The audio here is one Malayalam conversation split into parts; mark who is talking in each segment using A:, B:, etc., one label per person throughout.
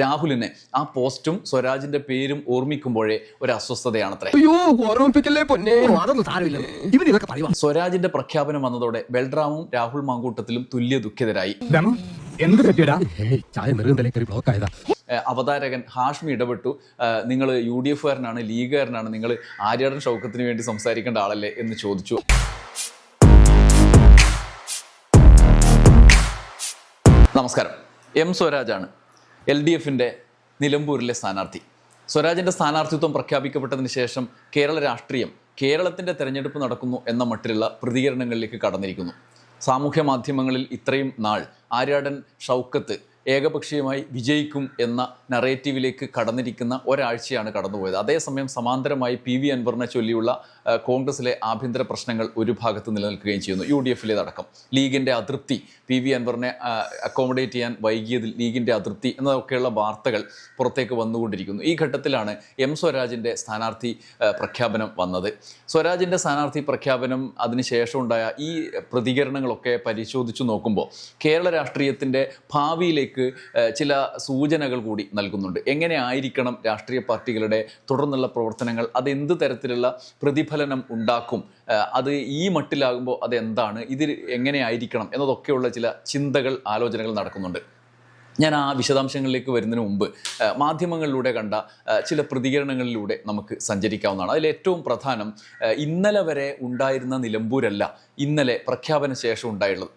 A: രാഹുലിനെ ആ പോസ്റ്റും സ്വരാജിന്റെ പേരും ഓർമ്മിക്കുമ്പോഴേ ഒരു അസ്വസ്ഥതയാണത്രേ
B: അയ്യോ ഓർമ്മിപ്പിക്കല്ലേ പൊന്നെ? അതൊന്നും സാരമില്ല. ഇവർ ഇതൊക്കെ പറയുവാ
A: സ്വരാജിന്റെ പ്രഖ്യാപനം വന്നതോടെ ബൽറാമും രാഹുൽ മാങ്കൂട്ടത്തിലും തുല്യ ദുഃഖിതരായി.
C: എന്ത് പറ്റിയടാ?
B: ചായ ബ്ലോക്ക് ആയതാ.
A: അവതാരകൻ ഹാഷ്മി ഇടപെട്ടു. നിങ്ങൾ യു ഡി എഫുകാരനാണ് ലീഗുകാരനാണ് നിങ്ങൾ ആര്യാടൻ ഷൗക്കത്തിന് വേണ്ടി സംസാരിക്കേണ്ട ആളല്ലേ എന്ന് ചോദിച്ചു. നമസ്കാരം. എം സ്വരാജാണ്. എൽ ഡി എഫിന്റെ നിലമ്പൂരിലെ സ്ഥാനാർത്ഥി. സ്വരാജിന്റെ സ്ഥാനാർത്ഥിത്വം പ്രഖ്യാപിക്കപ്പെട്ടതിന് ശേഷം കേരള രാഷ്ട്രീയം കേരളത്തിന്റെ തെരഞ്ഞെടുപ്പ് നടക്കുന്നു എന്ന മട്ടിലുള്ള പ്രതികരണങ്ങളിലേക്ക് കടന്നിരിക്കുന്നു. സാമൂഹ്യ മാധ്യമങ്ങളിൽ ഇത്രയും നാൾ ആര്യാടൻ ഷൗക്കത്ത് ഏകപക്ഷീയമായി വിജയിക്കും എന്ന നറേറ്റീവിലേക്ക് കടന്നിരിക്കുന്ന ഒരാഴ്ചയാണ് കടന്നുപോയത്. അതേസമയം സമാന്തരമായി പി വി അൻവറിനെ ചൊല്ലിയുള്ള കോൺഗ്രസിലെ ആഭ്യന്തര പ്രശ്നങ്ങൾ ഒരു ഭാഗത്ത് നിലനിൽക്കുകയും ചെയ്യുന്നു. യു ഡി എഫിലേതടക്കം ലീഗിന്റെ അതൃപ്തി പി വി അൻവറിനെ അക്കോമഡേറ്റ് ചെയ്യാൻ വൈകിയതിൽ ലീഗിന്റെ അതൃപ്തി എന്നതൊക്കെയുള്ള വാർത്തകൾ പുറത്തേക്ക് വന്നുകൊണ്ടിരിക്കുന്നു. ഈ ഘട്ടത്തിലാണ് എം സ്വരാജിന്റെ സ്ഥാനാർത്ഥി പ്രഖ്യാപനം വന്നത്. സ്വരാജിന്റെ സ്ഥാനാർത്ഥി പ്രഖ്യാപനം അതിനുശേഷം ഉണ്ടായ ഈ പ്രതികരണങ്ങളൊക്കെ പരിശോധിച്ചു നോക്കുമ്പോൾ കേരള രാഷ്ട്രീയത്തിന്റെ ഭാവിയിലേക്ക് ആ, ചില സൂചനകൾ കൂടി നൽകുന്നുണ്ട്. എങ്ങനെ ആയിരിക്കണം രാഷ്ട്രീയ പാർട്ടികളുടെ തുടർന്നുള്ള പ്രവർത്തനങ്ങൾ? അത് എന്ത് തരത്തിലുള്ള പ്രതിഫലനം ഉണ്ടാക്കും? അത് ഈ മട്ടിലാകുമ്പോൾ അതെന്താണ്? ഇത് എങ്ങനെ ആയിരിക്കണം? എന്നതൊക്കെയുള്ള ചില ചിന്തകൾ ആലോചനകൾ നടക്കുന്നുണ്ട്. ഞാൻ ആ വിശദാംശങ്ങളിലേക്ക് വരുന്നതിന് മുമ്പ് മാധ്യമങ്ങളിലൂടെ കണ്ട ചില പ്രതികരണങ്ങളിലൂടെ നമുക്ക് സഞ്ചരിക്കാവുന്നതാണ്. അതിൽ ഏറ്റവും പ്രധാനം ഇന്നലെ വരെ ഉണ്ടായിരുന്ന നിലമ്പൂരല്ല ഇന്നലെ പ്രഖ്യാപന ശേഷം ഉണ്ടായുള്ളത്.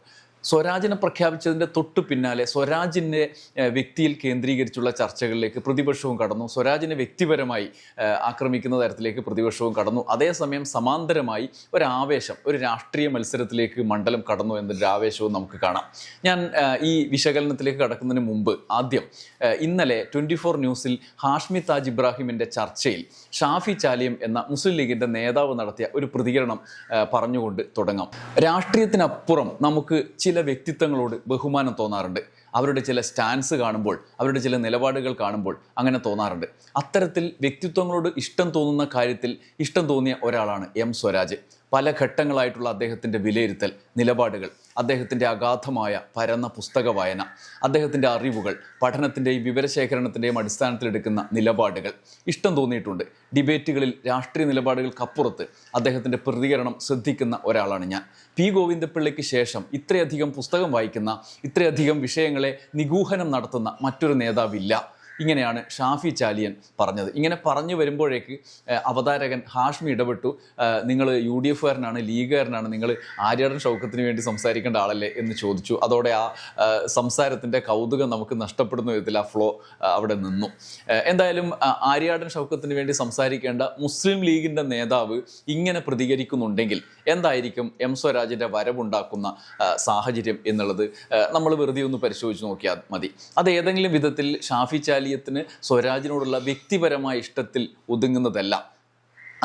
A: സ്വരാജിനെ പ്രഖ്യാപിച്ചതിന്റെ തൊട്ടു പിന്നാലെ സ്വരാജിന്റെ വ്യക്തിയിൽ കേന്ദ്രീകരിച്ചുള്ള ചർച്ചകളിലേക്ക് പ്രതിപക്ഷവും കടന്നു. സ്വരാജിനെ വ്യക്തിപരമായി ആക്രമിക്കുന്ന തരത്തിലേക്ക് പ്രതിപക്ഷവും കടന്നു. അതേസമയം സമാന്തരമായി ഒരു ആവേശം ഒരു രാഷ്ട്രീയ മത്സരത്തിലേക്ക് മണ്ഡലം കടന്നു എന്നൊരു ആവേശവും നമുക്ക് കാണാം. ഞാൻ ഈ വിശകലനത്തിലേക്ക് കടക്കുന്നതിന് മുമ്പ് ആദ്യം ഇന്നലെ ട്വന്റി ഫോർ ന്യൂസിൽ ഹാഷ്മി താജ് ഇബ്രാഹിമിന്റെ ചർച്ചയിൽ ഷാഫി ചാലിയം എന്ന മുസ്ലിം ലീഗിന്റെ നേതാവ് നടത്തിയ ഒരു പ്രതികരണം പറഞ്ഞുകൊണ്ട് തുടങ്ങാം. രാഷ്ട്രീയത്തിനപ്പുറം നമുക്ക് ചില വ്യക്തിത്വങ്ങളോട് ബഹുമാനം തോന്നാറുണ്ട്. അവരുടെ ചില സ്റ്റാൻസ് കാണുമ്പോൾ അവരുടെ ചില നിലപാടുകൾ കാണുമ്പോൾ അങ്ങനെ തോന്നാറുണ്ട്. അത്തരത്തിൽ വ്യക്തിത്വങ്ങളോട് ഇഷ്ടം തോന്നുന്ന കാര്യത്തിൽ ഇഷ്ടം തോന്നിയ ഒരാളാണ് എം സ്വരാജ്. പല ഘട്ടങ്ങളായിട്ടുള്ള അദ്ദേഹത്തിന്റെ വിലയിരുത്തൽ നിലപാടുകൾ അദ്ദേഹത്തിന്റെ അഗാധമായ പരന്ന പുസ്തക വായന അദ്ദേഹത്തിന്റെ അറിവുകൾ പഠനത്തിന്റെയും വിവരശേഖരണത്തിന്റെയും അടിസ്ഥാനത്തിലെടുക്കുന്ന നിലപാടുകൾ. ഇഷ്ടം തോന്നിയിട്ടുണ്ട്. ഡിബേറ്റുകളിൽ രാഷ്ട്രീയ നിലപാടുകൾക്കപ്പുറത്ത് അദ്ദേഹത്തിന്റെ പ്രതികരണം ശ്രദ്ധിക്കുന്ന ഒരാളാണ് ഞാൻ. പി. ഗോവിന്ദപിള്ളയ്ക്ക് ശേഷം ഇത്രയധികം പുസ്തകം വായിക്കുന്ന ഇത്രയധികം വിഷയങ്ങളെ നിഗൂഹനം നടത്തുന്ന മറ്റൊരു നേതാവില്ല. ഇങ്ങനെയാണ് ഷാഫി ചാലിയൻ പറഞ്ഞത്. ഇങ്ങനെ പറഞ്ഞു വരുമ്പോഴേക്ക് അവതാരകൻ ഹാഷ്മി ഇടപെട്ടു. നിങ്ങൾ യു ഡി എഫുകാരനാണ് ലീഗുകാരനാണ് നിങ്ങൾ ആര്യാടൻ ഷൗക്കത്തിന് വേണ്ടി സംസാരിക്കേണ്ട ആളല്ലേ എന്ന് ചോദിച്ചു. അതോടെ ആ സംസാരത്തിന്റെ കൗതുകം നമുക്ക് നഷ്ടപ്പെടുന്ന വിധത്തിൽ ആ ഫ്ലോ അവിടെ നിന്നു. എന്തായാലും ആര്യാടൻ ഷൗക്കത്തിന് വേണ്ടി സംസാരിക്കേണ്ട മുസ്ലിം ലീഗിന്റെ നേതാവ് ഇങ്ങനെ പ്രതികരിക്കുന്നുണ്ടെങ്കിൽ എന്തായിരിക്കും എം സ്വരാജിന്റെ വരവുണ്ടാക്കുന്ന സാഹചര്യം എന്നുള്ളത് നമ്മൾ വെറുതെ ഒന്ന് പരിശോധിച്ച് നോക്കിയാൽ മതി. അത് ഏതെങ്കിലും വിധത്തിൽ ഷാഫി ചാലിയത്തിന് സ്വരാജിനോടുള്ള വ്യക്തിപരമായ ഇഷ്ടത്തിൽ ഒതുങ്ങുന്നതല്ല.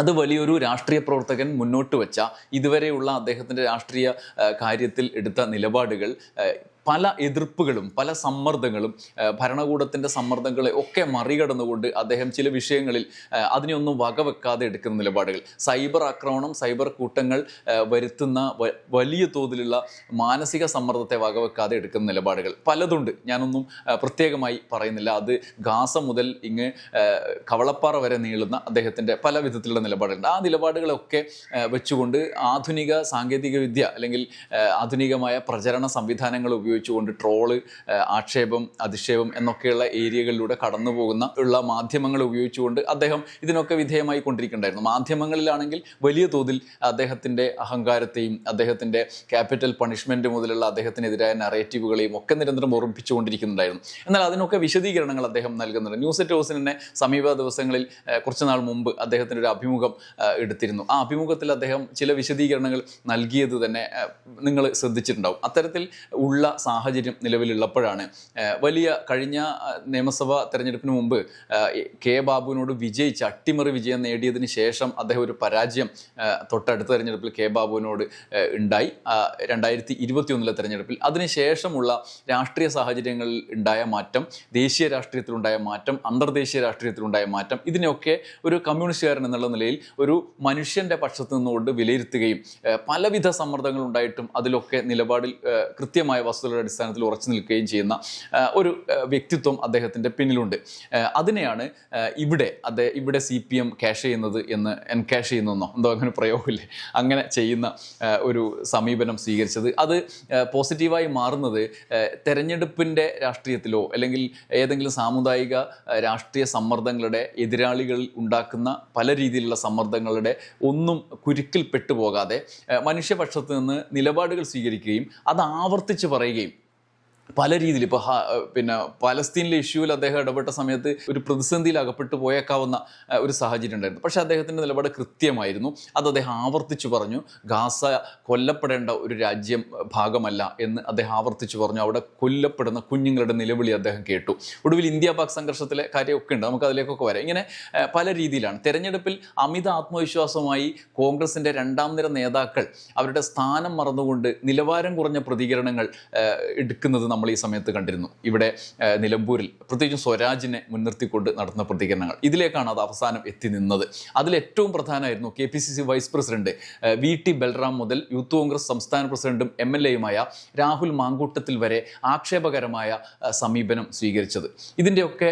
A: അത് വലിയൊരു രാഷ്ട്രീയ പ്രവർത്തകൻ മുന്നോട്ട് വെച്ച ഇതുവരെയുള്ള അദ്ദേഹത്തിന്റെ രാഷ്ട്രീയ കാര്യത്തിൽ എടുത്ത നിലപാടുകൾ പല എതിർപ്പുകളും പല സമ്മർദ്ദങ്ങളും ഭരണകൂടത്തിന്റെ സമ്മർദ്ദങ്ങളെ ഒക്കെ മറികടന്നുകൊണ്ട് അദ്ദേഹം ചില വിഷയങ്ങളിൽ അതിനെയൊന്നും വകവെക്കാതെ എടുക്കുന്ന നിലപാടുകൾ. സൈബർ ആക്രമണം സൈബർ കൂട്ടങ്ങൾ വരുത്തുന്ന വലിയ തോതിലുള്ള മാനസിക സമ്മർദ്ദത്തെ വകവെക്കാതെ എടുക്കുന്ന നിലപാടുകൾ. പലതുണ്ട്. ഞാനൊന്നും പ്രത്യേകമായി പറയുന്നില്ല. അത് ഗാസ മുതൽ ഇങ്ങ് കവളപ്പാറ വരെ നീളുന്ന അദ്ദേഹത്തിന്റെ പല വിധത്തിലുള്ള നിലപാടുകളുണ്ട്. ആ നിലപാടുകളൊക്കെ വെച്ചുകൊണ്ട് ആധുനിക സാങ്കേതിക വിദ്യ അല്ലെങ്കിൽ ആധുനികമായ പ്രചരണ സംവിധാനങ്ങൾ ഉപയോഗിച്ചുകൊണ്ട് ട്രോൾ ആക്ഷേപം അധിക്ഷേപം എന്നൊക്കെയുള്ള ഏരിയകളിലൂടെ കടന്നു പോകുന്ന ഉള്ള മാധ്യമങ്ങൾ ഉപയോഗിച്ചുകൊണ്ട് അദ്ദേഹം ഇതിനൊക്കെ വിധേയമായി കൊണ്ടിരിക്കുന്നുണ്ടായിരുന്നു മാധ്യമങ്ങളിലാണെങ്കിൽ വലിയ തോതിൽ അദ്ദേഹത്തിന്റെ അഹങ്കാരത്തെയും അദ്ദേഹത്തിന്റെ ക്യാപിറ്റൽ പണിഷ്മെന്റ് മുതലുള്ള അദ്ദേഹത്തിനെതിരായ നറേറ്റീവുകളെയും ഒക്കെ നിരന്തരം ഓർമ്മിപ്പിച്ചുകൊണ്ടിരിക്കുന്നുണ്ടായിരുന്നു. എന്നാൽ അതിനൊക്കെ വിശദീകരണങ്ങൾ അദ്ദേഹം നൽകുന്നുണ്ട്. ന്യൂസ് എറ്റ് ഹൗസിന് തന്നെ സമീപ ദിവസങ്ങളിൽ കുറച്ച് നാൾ മുമ്പ് അദ്ദേഹത്തിന്റെ ഒരു അഭിമുഖം എടുത്തിരുന്നു. ആ അഭിമുഖത്തിൽ അദ്ദേഹം ചില വിശദീകരണങ്ങൾ നൽകിയത് തന്നെ നിങ്ങൾ ശ്രദ്ധിച്ചിട്ടുണ്ടാവും. അത്തരത്തിൽ ഉള്ള സാഹചര്യം നിലവിലുള്ളപ്പോഴാണ്. വലിയ കഴിഞ്ഞ നിയമസഭാ തെരഞ്ഞെടുപ്പിന് മുമ്പ് കെ ബാബുവിനോട് വിജയിച്ച് അട്ടിമറി വിജയം നേടിയതിന് ശേഷം അദ്ദേഹം ഒരു പരാജയം തൊട്ടടുത്ത തെരഞ്ഞെടുപ്പിൽ കെ ബാബുവിനോട് ഉണ്ടായി. രണ്ടായിരത്തി ഇരുപത്തി ഒന്നിലെ തെരഞ്ഞെടുപ്പിൽ അതിനുശേഷമുള്ള രാഷ്ട്രീയ സാഹചര്യങ്ങളിൽ ഉണ്ടായ മാറ്റം ദേശീയ രാഷ്ട്രീയത്തിലുണ്ടായ മാറ്റം അന്തർദേശീയ രാഷ്ട്രീയത്തിലുണ്ടായ മാറ്റം ഇതിനെയൊക്കെ ഒരു കമ്മ്യൂണിസ്റ്റുകാരൻ എന്നുള്ള നിലയിൽ ഒരു മനുഷ്യന്റെ പക്ഷത്തു നിന്നുകൊണ്ട് വിലയിരുത്തുകയും പലവിധ സമ്മർദ്ദങ്ങൾ ഉണ്ടായിട്ടും അതിലൊക്കെ നിലപാടിൽ കൃത്യമായ വസ്തുതകൾ വിശ്വാസങ്ങളുടെ അടിസ്ഥാനത്തിൽ ഉറച്ചു നിൽക്കുകയും ചെയ്യുന്ന ഒരു വ്യക്തിത്വം അദ്ദേഹത്തിന്റെ പിന്നിലുണ്ട്. അതിനെയാണ് ഇവിടെ അദ്ദേഹം ഇവിടെ സി പി എം ക്യാഷ് ചെയ്യുന്നത് എന്ന് എൻകാഷ് ചെയ്യുന്നെന്നോ എന്തോ അങ്ങനെ പ്രയോഗമില്ലേ? അങ്ങനെ ചെയ്യുന്ന ഒരു സമീപനം സ്വീകരിച്ചത്. അത് പോസിറ്റീവായി മാറുന്നത് തെരഞ്ഞെടുപ്പിന്റെ രാഷ്ട്രീയത്തിലോ അല്ലെങ്കിൽ ഏതെങ്കിലും സാമുദായിക രാഷ്ട്രീയ സമ്മർദ്ദങ്ങളുടെ എതിരാളികൾ ഉണ്ടാക്കുന്ന പല രീതിയിലുള്ള സമ്മർദ്ദങ്ങളുടെ ഒന്നും കുരുക്കിൽ പെട്ടുപോകാതെ ആ, മനുഷ്യപക്ഷത്ത് നിന്ന് നിലപാടുകൾ സ്വീകരിക്കുകയും അത് ആവർത്തിച്ച് പറയുകയും പല രീതിയിൽ ഇപ്പോൾ പിന്നെ പലസ്തീനിലെ ഇഷ്യൂവിൽ അദ്ദേഹം ഇടപെട്ട സമയത്ത് ഒരു പ്രതിസന്ധിയിൽ അകപ്പെട്ടു പോയേക്കാവുന്ന ഒരു സാഹചര്യം ഉണ്ടായിരുന്നു. പക്ഷേ അദ്ദേഹത്തിന്റെ നിലപാട് കൃത്യമായിരുന്നു. അത് അദ്ദേഹം ആവർത്തിച്ചു പറഞ്ഞു ഗാസ കൊല്ലപ്പെടേണ്ട ഒരു രാജ്യം ഭാഗമല്ല എന്ന് അദ്ദേഹം ആവർത്തിച്ചു പറഞ്ഞു. അവിടെ കൊല്ലപ്പെടുന്ന കുഞ്ഞുങ്ങളുടെ നിലവിളി അദ്ദേഹം കേട്ടു. ഒടുവിൽ ഇന്ത്യ പാക് സംഘർഷത്തിലെ കാര്യമൊക്കെ ഉണ്ട്. നമുക്ക് അതിലേക്കൊക്കെ വരാം. ഇങ്ങനെ പല രീതിയിലാണ്. തെരഞ്ഞെടുപ്പിൽ അമിത ആത്മവിശ്വാസമായി കോൺഗ്രസിന്റെ രണ്ടാം നിര നേതാക്കൾ അവരുടെ സ്ഥാനം മറന്നുകൊണ്ട് നിലവാരം കുറഞ്ഞ പ്രതികരണങ്ങൾ എടുക്കുന്നത് നമ്മൾ ഈ സമയത്ത് കണ്ടിരുന്നു. ഇവിടെ നിലമ്പൂരിൽ പ്രത്യേകിച്ചും സ്വരാജിനെ മുൻനിർത്തിക്കൊണ്ട് നടന്ന പ്രതികരണങ്ങൾ. ഇതിലേക്കാണ് അത് അവസാനം എത്തി നിന്നത്. അതിൽ ഏറ്റവും പ്രധാനമായിരുന്നു K P C C vice president V T Balram മുതൽ യൂത്ത് കോൺഗ്രസ് സംസ്ഥാന പ്രസിഡന്റും എം എൽ എയുമായ രാഹുൽ മാങ്കൂട്ടത്തിൽ വരെ ആക്ഷേപകരമായ സമീപനം സ്വീകരിച്ചത്. ഇതിന്റെയൊക്കെ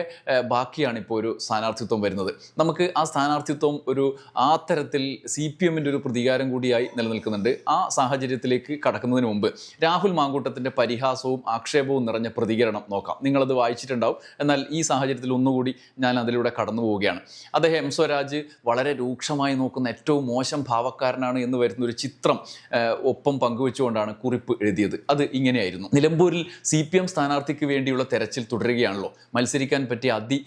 A: ബാക്കിയാണ് ഇപ്പോൾ ഒരു സ്ഥാനാർത്ഥിത്വം വരുന്നത്. നമുക്ക് ആ സ്ഥാനാർത്ഥിത്വം ഒരു ആ തരത്തിൽ സി പി എമ്മിന്റെ ഒരു പ്രതികാരം കൂടിയായി നിലനിൽക്കുന്നുണ്ട്. ആ സാഹചര്യത്തിലേക്ക് കടക്കുന്നതിന് മുമ്പ് രാഹുൽ മാങ്കൂട്ടത്തിന്റെ പരിഹാസവും ആക്ഷേപവും നിറഞ്ഞ പ്രതികരണം നോക്കാം. നിങ്ങളത് വായിച്ചിട്ടുണ്ടാവും. എന്നാൽ ഈ സാഹചര്യത്തിൽ ഒന്നുകൂടി ഞാൻ അതിലൂടെ കടന്നു പോവുകയാണ്. അദ്ദേഹം എം സ്വരാജ് വളരെ രൂക്ഷമായി നോക്കുന്ന ഏറ്റവും മോശം ഭാവക്കാരനാണ് എന്ന് വരുന്ന ഒരു ചിത്രം ഒപ്പം പങ്കുവെച്ചുകൊണ്ടാണ് കുറിപ്പ് എഴുതിയത്. അത് ഇങ്ങനെയായിരുന്നു. നിലമ്പൂരിൽ സി പി എം സ്ഥാനാർത്ഥിക്ക് വേണ്ടിയുള്ള തെരച്ചിൽ തുടരുകയാണല്ലോ. മത്സരിക്കാൻ പറ്റിയ അതി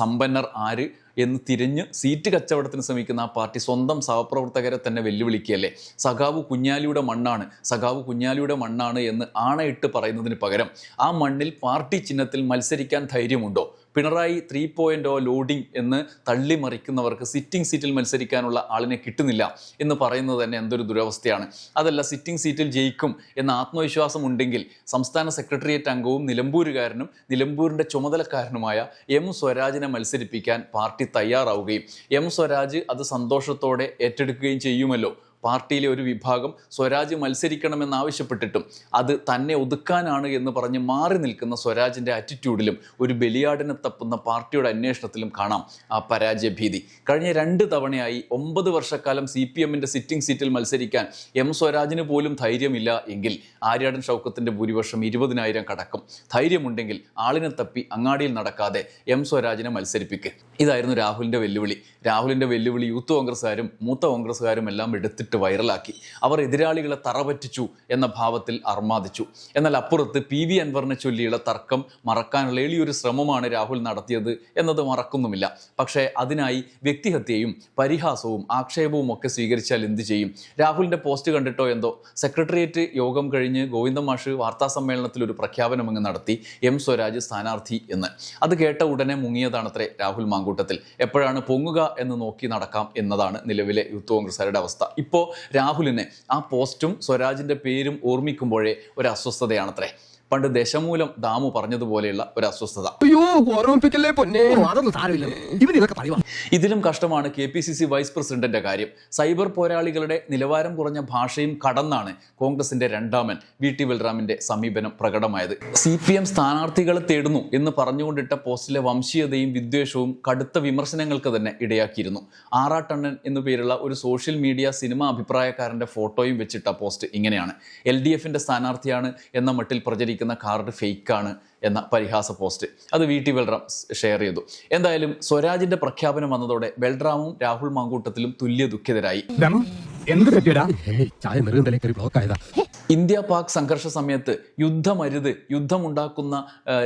A: സമ്പന്നർ ആര്? എന്ന് തിരിഞ്ഞ് സീറ്റ് കച്ചവടത്തിന് ശ്രമിക്കുന്ന ആ പാർട്ടി സ്വന്തം സഹപ്രവർത്തകരെ തന്നെ വെല്ലുവിളിക്കുകയല്ലേ? സഖാവ് കുഞ്ഞാലിയുടെ മണ്ണാണ്. സഖാവ് കുഞ്ഞാലിയുടെ മണ്ണാണ് എന്ന് ആണയിട്ട് പറയുന്നതിന് പകരം ആ മണ്ണിൽ പാർട്ടി ചിഹ്നത്തിൽ മത്സരിക്കാൻ ധൈര്യമുണ്ടോ? Pinarayi three point O loading എന്ന് തള്ളിമറിക്കുന്നവർക്ക് സിറ്റിംഗ് സീറ്റിൽ മത്സരിക്കാനുള്ള ആളിനെ കിട്ടുന്നില്ല എന്ന് പറയുന്നത് തന്നെ എന്തൊരു ദുരവസ്ഥയാണ്. അതല്ല സിറ്റിംഗ് സീറ്റിൽ ജയിക്കും എന്ന ആത്മവിശ്വാസം ഉണ്ടെങ്കിൽ സംസ്ഥാന സെക്രട്ടേറിയറ്റ് അംഗവും നിലമ്പൂരുകാരനും നിലമ്പൂരിന്റെ ചുമതലക്കാരനുമായ എം സ്വരാജിനെ മത്സരിപ്പിക്കാൻ പാർട്ടി തയ്യാറാവുകയും എം സ്വരാജ് അത് സന്തോഷത്തോടെ ഏറ്റെടുക്കുകയും ചെയ്യുമല്ലോ. പാർട്ടിയിലെ ഒരു വിഭാഗം സ്വരാജ് മത്സരിക്കണമെന്ന് ആവശ്യപ്പെട്ടിട്ടും അത് തന്നെ ഒതുക്കാനാണ് എന്ന് പറഞ്ഞ് മാറി നിൽക്കുന്ന സ്വരാജിന്റെ ആറ്റിറ്റ്യൂഡിലും ഒരു ബലിയാടിനെ തപ്പുന്ന പാർട്ടിയുടെ അന്വേഷണത്തിലും കാണാം ആ പരാജയ ഭീതി. കഴിഞ്ഞ രണ്ട് തവണയായി ഒമ്പത് വർഷക്കാലം സി പി എമ്മിന്റെ സിറ്റിംഗ് സീറ്റിൽ മത്സരിക്കാൻ എം സ്വരാജിന് പോലും ധൈര്യമില്ല എങ്കിൽ ആര്യാടൻ ഷൗക്കത്തിന്റെ ഭൂരിപക്ഷം ഇരുപതിനായിരം കടക്കും. ധൈര്യമുണ്ടെങ്കിൽ ആളിനെ തപ്പി അങ്ങാടിയിൽ നടക്കാതെ എം സ്വരാജിനെ മത്സരിപ്പിക്കുക ഇതായിരുന്നു രാഹുലിന്റെ വെല്ലുവിളി. രാഹുലിന്റെ വെല്ലുവിളി യൂത്ത് കോൺഗ്രസ്സുകാരും മൂത്ത കോൺഗ്രസ്സുകാരും എല്ലാം എടുത്തിട്ട് വൈറലാക്കി. അവർ എതിരാളികളെ തറപറ്റിച്ചു എന്ന ഭാവത്തിൽ അർമാദിച്ചു. എന്നാൽ അപ്പുറത്ത് പി വി അൻവറിനെ ചൊല്ലിയുള്ള തർക്കം മറക്കാനുള്ള എളിയൊരു ശ്രമമാണ് രാഹുൽ നടത്തിയത് എന്നത് മറക്കുന്നുമില്ല. പക്ഷേ അതിനായി വ്യക്തിഹത്യയും പരിഹാസവും ആക്ഷേപവും ഒക്കെ സ്വീകരിച്ചാൽ എന്ത് ചെയ്യും? രാഹുലിന്റെ പോസ്റ്റ് കണ്ടിട്ടോ എന്തോ? സെക്രട്ടേറിയറ്റ് യോഗം കഴിഞ്ഞ് ഗോവിന്ദ മാഷ് വാർത്താ സമ്മേളനത്തിൽ ഒരു പ്രഖ്യാപനം അങ്ങ് നടത്തി എം സ്വരാജ് സ്ഥാനാർത്ഥി എന്ന്. അത് കേട്ട ഉടനെ മുങ്ങിയതാണത്രേ രാഹുൽ മാങ്കൂട്ടത്തിൽ. എപ്പോഴാണ് പൊങ്ങുക എന്ന് നോക്കി നടക്കാം എന്നതാണ് നിലവിലെ യൂത്ത് കോൺഗ്രസ്സുകാരുടെ അവസ്ഥ. ഇപ്പോൾ രാഹുലിനെ ആ പോസ്റ്റും സ്വരാജിന്റെ പേരും ഓർമ്മിക്കുമ്പോഴേ ഒരു അസ്വസ്ഥതയാണത്രേ. പണ്ട് ദശമൂലം ദാമു പറഞ്ഞതുപോലെയുള്ള ഒരു അസ്വസ്ഥത. ഇതിലും കഷ്ടമാണ് K P C C vice പ്രസിഡന്റിന്റെ കാര്യം. സൈബർ പോരാളികളുടെ നിലവാരം കുറഞ്ഞ ഭാഷയും കടന്നാണ് കോൺഗ്രസിന്റെ രണ്ടാമൻ വി ടി ബൽറാമിന്റെ സമീപനം പ്രകടമായത്. സി പി എം സ്ഥാനാർത്ഥികളെ തേടുന്നു എന്ന് പറഞ്ഞുകൊണ്ടിട്ട പോസ്റ്റിലെ വംശീയതയും വിദ്വേഷവും കടുത്ത വിമർശനങ്ങൾക്ക് തന്നെ ഇടയാക്കിയിരുന്നു. ആറാട്ടണ്ണൻ എന്നു പേരുള്ള ഒരു സോഷ്യൽ മീഡിയ സിനിമ അഭിപ്രായക്കാരന്റെ ഫോട്ടോയും വെച്ചിട്ട പോസ്റ്റ് ഇങ്ങനെയാണ്. എൽ ഡി എഫിന്റെ സ്ഥാനാർത്ഥിയാണ് എന്ന മട്ടിൽ പ്രചരിക്കുന്ന കാർഡ് ഫേക്കാണ് എന്ന പരിഹാസ പോസ്റ്റ് അത് വി ടി ബൽറാം ഷെയർ ചെയ്തു. എന്തായാലും സ്വരാജിന്റെ പ്രഖ്യാപനം വന്നതോടെ ബൽറാമും രാഹുൽ മാങ്കൂട്ടത്തിലും തുല്യ ദുഃഖിതരായി
B: എന്ത് പറ്റിയടാ? ചായ ബ്ലോക്ക് ആയതാ.
A: ഇന്ത്യ പാക് സംഘർഷ സമയത്ത് യുദ്ധമരുത് യുദ്ധമുണ്ടാക്കുന്ന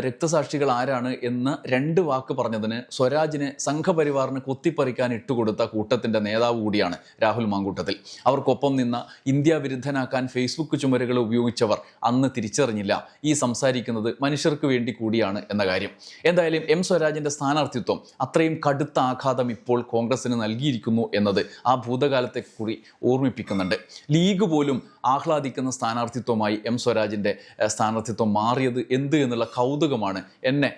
A: രക്തസാക്ഷികൾ ആരാണ് എന്ന് രണ്ട് വാക്ക് പറഞ്ഞതിന് സ്വരാജിന് സംഘപരിവാറിന് കുത്തിപ്പറിക്കാൻ ഇട്ടുകൊടുത്ത കൂട്ടത്തിന്റെ നേതാവ് കൂടിയാണ് രാഹുൽ മാങ്കൂട്ടത്തിൽ. അവർക്കൊപ്പം നിന്ന ഇന്ത്യ വിരുദ്ധനാക്കാൻ ഫേസ്ബുക്ക് ചുമരുകൾ ഉപയോഗിച്ചവർ അന്ന് തിരിച്ചറിഞ്ഞില്ല. ഈ സംസാരിക്കുന്നത് മനുഷ്യർക്ക് വേണ്ടി കൂടിയാണ് എന്ന കാര്യം. എന്തായാലും എം സ്വരാജിന്റെ സ്ഥാനാർത്ഥിത്വം അത്രയും കടുത്ത ആഘാതം ഇപ്പോൾ കോൺഗ്രസിന് നൽകിയിരിക്കുന്നു എന്നത് ആ ഭൂതകാലത്തെ കൂടി ഓർമ്മിപ്പിക്കുന്നുണ്ട്. ലീഗ് പോലും ആഹ്ലാദിക്കുന്ന സ്ഥാനാർത്ഥിത്വമായി എം സ്വരാജിന്റെ സ്ഥാനാർത്ഥിത്വം മാറിയത് എന്ത് എന്നുള്ള കൗതുകമാണ് എന്നെ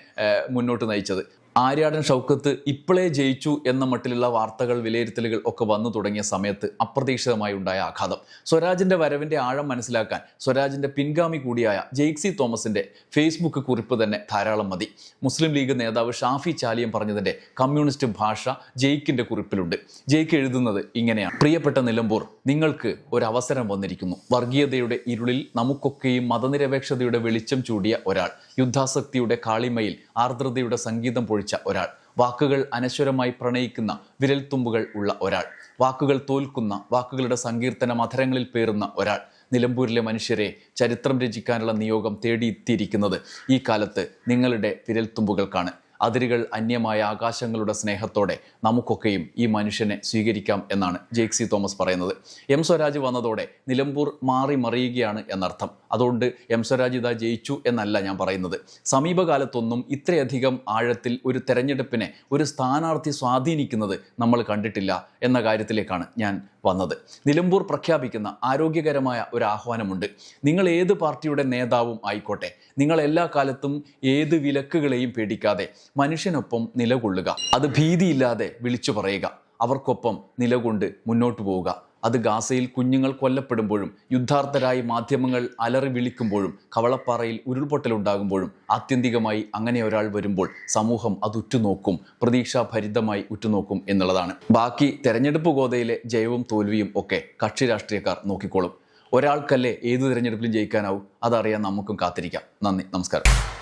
A: മുന്നോട്ട് നയിച്ചത്. ആര്യാടൻ ഷൗക്കത്ത് ഇപ്പോഴേ ജയിച്ചു എന്ന മട്ടിലുള്ള വാർത്തകൾ വിലയിരുത്തലുകൾ ഒക്കെ വന്നു തുടങ്ങിയ സമയത്ത് അപ്രതീക്ഷിതമായി ഉണ്ടായ ആഘാതം. സ്വരാജിന്റെ വരവിന്റെ ആഴം മനസ്സിലാക്കാൻ സ്വരാജിന്റെ പിൻഗാമി കൂടിയായ ജെയ്ക്സി തോമസിന്റെ ഫേസ്ബുക്ക് കുറിപ്പ് തന്നെ ധാരാളം മതി. മുസ്ലിം ലീഗ് നേതാവ് ഷാഫി ചാലിയം പറഞ്ഞതിന്റെ കമ്മ്യൂണിസ്റ്റ് ഭാഷ ജെയ്ക്കിന്റെ കുറിപ്പിലുണ്ട്. ജെയ്ക്ക് എഴുതുന്നത് ഇങ്ങനെയാണ്. പ്രിയപ്പെട്ട നിലമ്പൂർ നിങ്ങൾക്ക് ഒരു അവസരം വന്നിരിക്കുന്നു. വർഗീയതയുടെ ഇരുളിൽ നമുക്കൊക്കെയും മതനിരപേക്ഷതയുടെ വെളിച്ചം ചൂടിയ ഒരാൾ. യുദ്ധാസക്തിയുടെ കാളിമയിൽ ആർദ്രതയുടെ സംഗീതം പൊഴിച്ച ഒരാൾ. വാക്കുകൾ അനശ്വരമായി പ്രണയിക്കുന്ന വിരൽത്തുമ്പുകൾ ഉള്ള ഒരാൾ. വാക്കുകൾ തോൽക്കുന്ന വാക്കുകളുടെ സങ്കീർത്തന മധരങ്ങളിൽ പേറുന്ന ഒരാൾ. നിലമ്പൂരിലെ മനുഷ്യരെ ചരിത്രം രചിക്കാനുള്ള നിയോഗം തേടിയെത്തിയിരിക്കുന്നത് ഈ കാലത്ത് നിങ്ങളുടെ വിരൽത്തുമ്പുകൾക്കാണ്. അതിരുകൾ അന്യമായ ആകാശങ്ങളുടെ സ്നേഹത്തോടെ നമുക്കൊക്കെയും ഈ മനുഷ്യനെ സ്വീകരിക്കാം എന്നാണ് ജേക്സി തോമസ് പറയുന്നത്. എം സ്വരാജ് വന്നതോടെ നിലമ്പൂർ മാറി മറിയുകയാണ് എന്നർത്ഥം. അതുകൊണ്ട് എം സ്വരാജ് ഇതാ ജയിച്ചു എന്നല്ല ഞാൻ പറയുന്നത്. സമീപകാലത്തൊന്നും ഇത്രയധികം ആഴത്തിൽ ഒരു തെരഞ്ഞെടുപ്പിനെ ഒരു സ്ഥാനാർത്ഥി സ്വാധീനിക്കുന്നത് നമ്മൾ കണ്ടിട്ടില്ല എന്ന കാര്യത്തിലേക്കാണ് ഞാൻ വന്നത്. നിലമ്പൂർ പ്രഖ്യാപിക്കുന്ന ആരോഗ്യകരമായ ഒരു ആഹ്വാനമുണ്ട്. നിങ്ങൾ ഏത് പാർട്ടിയുടെ നേതാവും ആയിക്കോട്ടെ. നിങ്ങൾ എല്ലാ കാലത്തും ഏത് വിലക്കുകളെയും പേടിക്കാതെ മനുഷ്യനൊപ്പം നിലകൊള്ളുക. അത് ഭീതിയില്ലാതെ വിളിച്ചു പറയുക. അവർക്കൊപ്പം നിലകൊണ്ട് മുന്നോട്ട് പോവുക. അത് ഗാസയിൽ കുഞ്ഞുങ്ങൾ കൊല്ലപ്പെടുമ്പോഴും യുദ്ധാർത്ഥരായി മാധ്യമങ്ങൾ അലറി വിളിക്കുമ്പോഴും കവളപ്പാറയിൽ ഉരുൾപൊട്ടലുണ്ടാകുമ്പോഴും ആത്യന്തികമായി അങ്ങനെ ഒരാൾ വരുമ്പോൾ സമൂഹം അത് ഉറ്റുനോക്കും പ്രതീക്ഷാഭരിതമായി ഉറ്റുനോക്കും എന്നുള്ളതാണ്. ബാക്കി തെരഞ്ഞെടുപ്പ് ഗോതയിലെ ജയവും തോൽവിയും ഒക്കെ കക്ഷി രാഷ്ട്രീയക്കാർ നോക്കിക്കോളും. ഒരാൾക്കല്ലേ ഏത് തിരഞ്ഞെടുപ്പിലും ജയിക്കാനാവും? അതറിയാൻ നമുക്കും കാത്തിരിക്കാം. നന്ദി നമസ്കാരം.